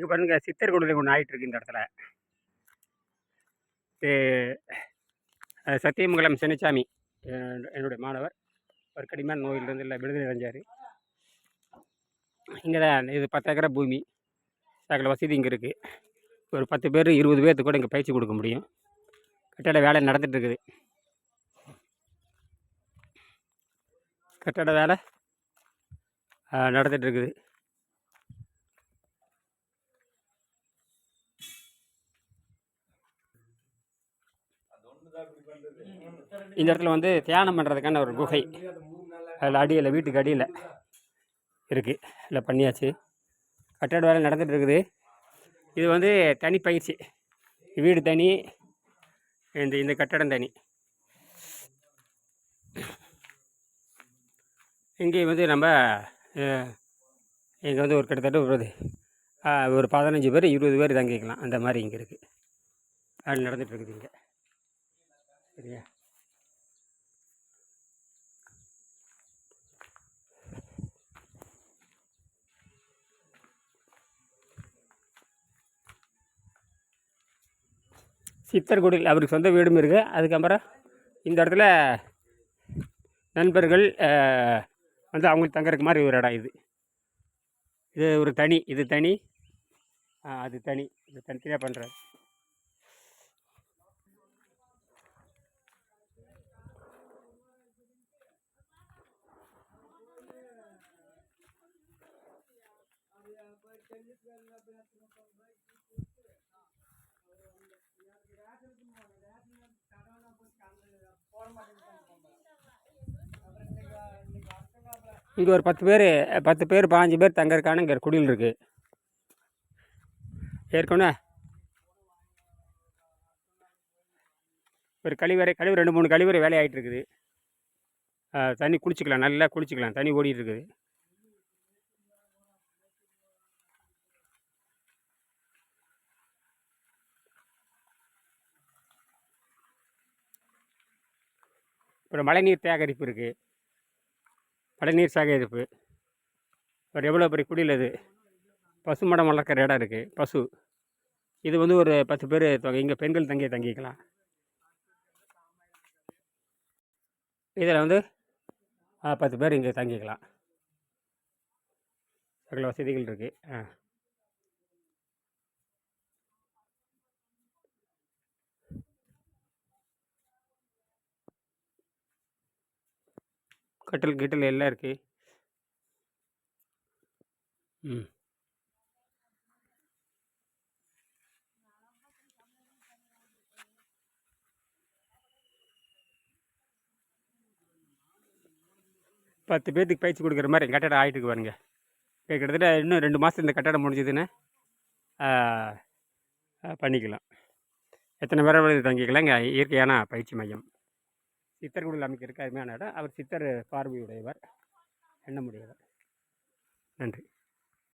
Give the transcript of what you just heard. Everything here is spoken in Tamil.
இங்கே பாருங்கள் சித்தர் குழந்தை ஒன்று ஆகிட்டு இருக்கு இந்த இடத்துல. இது சத்தியமங்கலம் சின்னசாமி என்னுடைய மாணவர். ஒரு கடுமையான நோயிலிருந்து இல்லை விடுதலை அடைஞ்சார். இங்கே தான் இது பத்து ஏக்கரா பூமி. சகல வசதி இங்கே இருக்குது ஒரு பத்து பேர் இருபது பேர்த்து கூட இங்கே பயிற்சி கொடுக்க முடியும். கட்டட வேலை நடந்துட்டு இருக்குது. கட்டட வேலை அஹ், இந்த இடத்துல வந்து தியானம் பண்ணுறதுக்கான ஒரு குகை. அதில் அடியில் வீட்டுக்கு அடியில் இருக்குது இல்லை பண்ணியாச்சு. கட்டட வேலை நடந்துட்டு இருக்குது. இது வந்து தனி பயிற்சி. வீடு தனி இந்த இந்த கட்டடம் தனி. இங்கே வந்து நம்ம இங்கே வந்து ஒரு கிட்டத்தட்ட ஒரு ஒரு பதினஞ்சு பேர் இருபது பேர் தங்கிக்கலாம். அந்த மாதிரி இங்கே இருக்குது அது நடந்துட்டு இருக்குது இங்கே. சரியா? சித்தர்குடியில் அவருக்கு சொந்த வீடும் இருக்குது அதுக்கப்புறம் இந்த இடத்துல நண்பர்கள் வந்து அவங்களுக்கு தங்குறக்கு மாதிரி ஒரு இடம் இது. இது ஒரு தனி இது தனி அது தனி இது தனித்தனியாக பண்ணுறாரு இங்கே ஒரு பத்து பேர் பத்து பேர் பாஞ்சு பேர் தங்கறதுக்கான இங்கே குடில் இருக்குது ஏற்கனவே ஒரு கழிவறை கழிவு ரெண்டு மூணு கழிவறை வேலையாகிட்டு இருக்குது. ஆ, தண்ணி குளிச்சிக்கலாம் நல்லா குளிச்சிக்கலாம் தண்ணி ஓடிட்டு இருக்குது. அப்புறம் மழைநீர் சேகரிப்பு இருக்குது மழைநீர் சேகரிப்பு. அப்புறம் எவ்வளோ பெரிய குடியில் இது பசுமாடம் வளர்க்குற இடம் இருக்குது பசு. இது வந்து ஒரு பத்து பேர் இங்கே பெண்கள் தங்கி தங்கிக்கலாம். இதில் வந்து ஆ, பத்து பேர் இங்கே தங்கிக்கலாம். சகல வசதிகள் இருக்குது ஆ. கட்டில் கிட்டல் எல்லாம் இருக்குது ம். பத்து பேர்த்துக்கு பயிற்சி கொடுக்குற மாதிரி கட்டடம் ஆகிட்டு பாருங்க. கிட்டத்தட்ட இன்னும் ரெண்டு மாதம் இந்த கட்டடம் முடிஞ்சதுன்னா பண்ணிக்கலாம். எத்தனை பேரை வேணாலும் தங்கிக்கலாம் இங்கே இயற்கையான பயிற்சி மையம். சித்தர்குடியில் அமைக்கிறதுக்கு அருமையான இடம். அவர் சித்தர் பார்வையுடையவர் எண்ணமுடையவர். நன்றி.